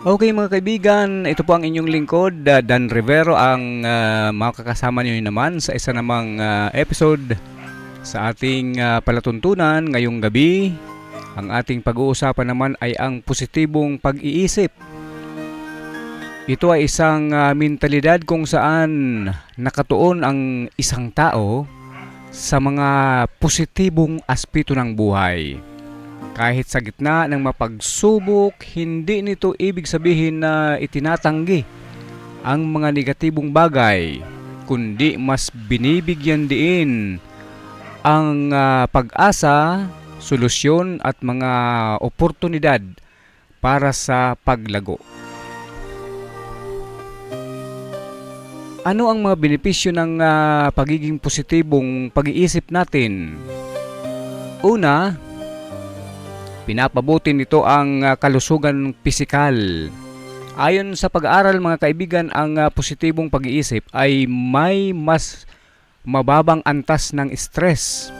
Okay mga kaibigan, ito po ang inyong lingkod, uh, Dan Rivero, ang uh, makakasama niyo naman sa isa namang uh, episode sa ating uh, palatuntunan ngayong gabi. Ang ating pag-uusapan naman ay ang positibong pag-iisip. Ito ay isang uh, mentalidad kung saan nakatuon ang isang tao sa mga positibong aspeto ng buhay. Kahit sa gitna ng mapagsubok, hindi nito ibig sabihin na itinatanggi ang mga negatibong bagay, kundi mas binibigyan diin ang uh, pag-asa, solusyon at mga oportunidad para sa paglago. Ano ang mga benepisyo ng uh, pagiging positibong pag-iisip natin? Una, Pinapabuti nito ang uh, kalusugan pisikal. Ayon sa pag-aaral mga kaibigan, ang uh, positibong pag-iisip ay may mas mababang antas ng stress,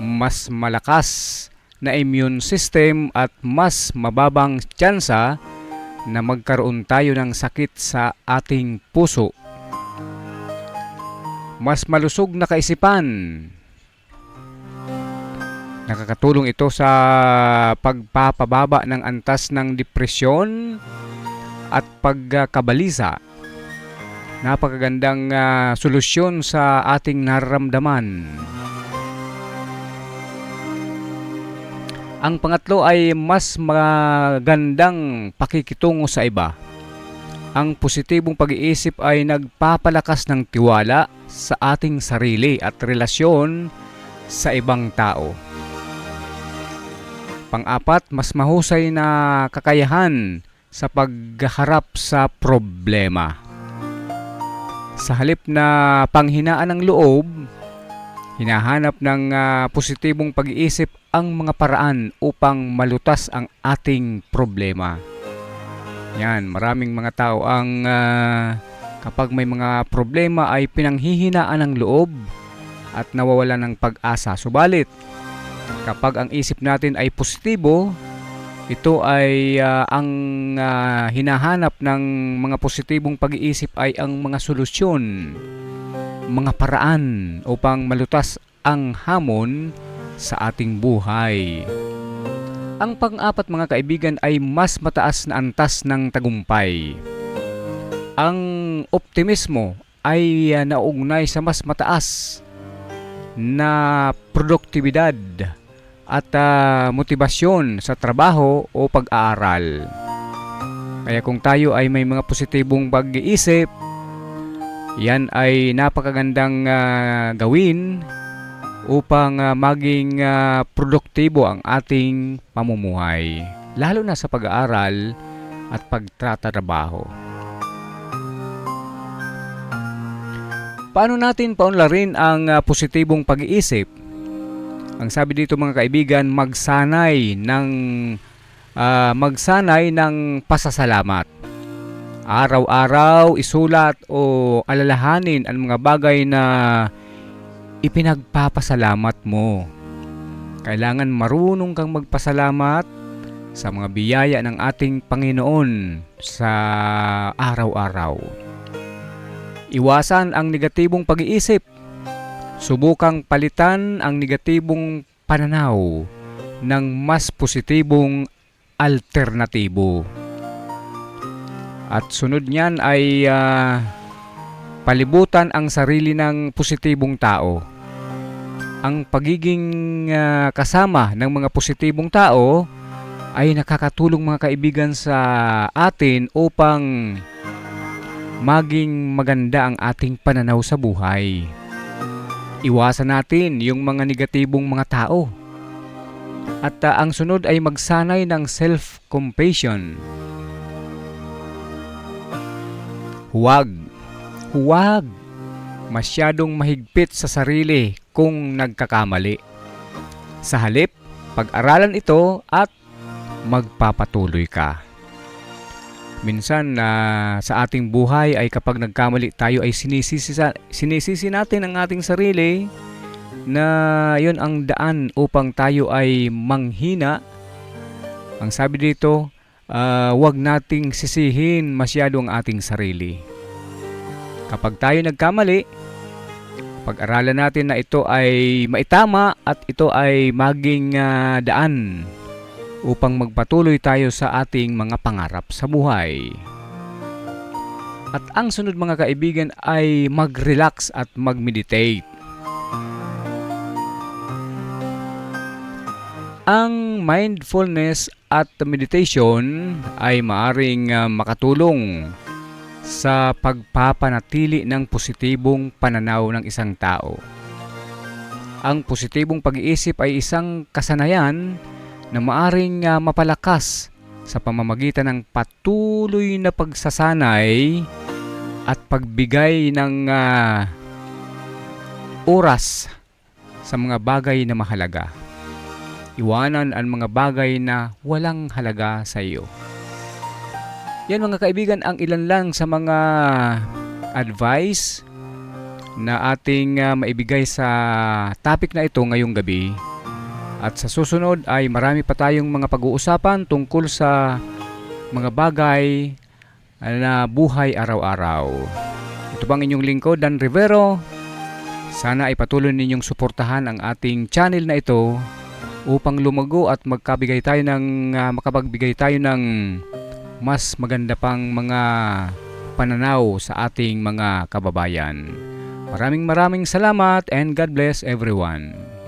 mas malakas na immune system at mas mababang tsansa na magkaroon tayo ng sakit sa ating puso. Mas malusog na kaisipan, Nakakatulong ito sa pagpapababa ng antas ng depresyon at pagkabalisa. Napakagandang uh, solusyon sa ating nararamdaman. Ang pangatlo ay mas magandang pakikitungo sa iba. Ang positibong pag-iisip ay nagpapalakas ng tiwala sa ating sarili at relasyon sa ibang tao. Pang-apat, mas mahusay na kakayahan sa pagharap sa problema. Sa halip na panghinaan ng loob, hinahanap ng uh, positibong pag-iisip ang mga paraan upang malutas ang ating problema. Yan, maraming mga tao ang uh, kapag may mga problema ay pinanghihinaan ng loob at nawawala ng pag-asa. Subalit, Kapag ang isip natin ay positibo, ito ay uh, ang uh, hinahanap ng mga positibong pag-iisip ay ang mga solusyon, mga paraan upang malutas ang hamon sa ating buhay. Ang pang-apat mga kaibigan ay mas mataas na antas ng tagumpay. Ang optimismo ay uh, nauugnay sa mas mataas na produktibidad at uh, motibasyon sa trabaho o pag-aaral. Kaya kung tayo ay may mga positibong pag-iisip, yan ay napakagandang uh, gawin upang uh, maging uh, produktibo ang ating pamumuhay, lalo na sa pag-aaral at pagtratrabaho. Paano natin paunlarin ang positibong pag-iisip? Ang sabi dito mga kaibigan, magsanay ng uh, magsanay ng pasasalamat. Araw-araw isulat o alalahanin ang mga bagay na ipinagpapasalamat mo. Kailangan marunong kang magpasalamat sa mga biyaya ng ating Panginoon sa araw-araw. Iwasan ang negatibong pag-iisip Subukang palitan ang negatibong pananaw ng mas positibong alternatibo. At sunod niyan ay uh, palibutan ang sarili ng positibong tao. Ang pagiging uh, kasama ng mga positibong tao ay nakakatulong mga kaibigan sa atin upang maging maganda ang ating pananaw sa buhay. Iwasan natin yung mga negatibong mga tao. At uh, ang sunod ay magsanay ng self-compassion. Huwag, huwag masyadong mahigpit sa sarili kung nagkakamali. Sa halip, pag-aralan ito at magpapatuloy ka. Minsan na uh, sa ating buhay ay kapag nagkamali tayo ay sinisisi, sinisisi natin ang ating sarili na yon ang daan upang tayo ay manghina. Ang sabi dito, ah, wag nating sisihin masyado ang ating sarili. Kapag tayo nagkamali, pag-aralan natin na ito ay maitama at ito ay maging ah, daan upang magpatuloy tayo sa ating mga pangarap sa buhay. At ang sunod mga kaibigan ay mag-relax at mag-meditate. Ang mindfulness at meditation ay maaring ah, makatulong sa pagpapanatili ng positibong pananaw ng isang tao. Ang positibong pag-iisip ay isang kasanayan na maaring ah, mapalakas sa pamamagitan ng patuloy na pagsasanay at pagbigay ng ah, oras sa mga bagay na mahalaga. Iwanan ang mga bagay na walang halaga sa iyo. Yan mga kaibigan ang ilan lang sa mga advice na ating ah, maibigay sa topic na ito ngayong gabi. At sa susunod ay marami pa tayong mga pag-uusapan tungkol sa mga bagay na buhay araw-araw. Ito bang inyong lingkod, Dan Rivero? Sana ay patuloy ninyong suportahan ang ating channel na ito upang lumago at magkabigay tayo ng ah, makapagbigay tayo ng mas maganda pang mga pananaw sa ating mga kababayan. Maraming maraming salamat and God bless everyone.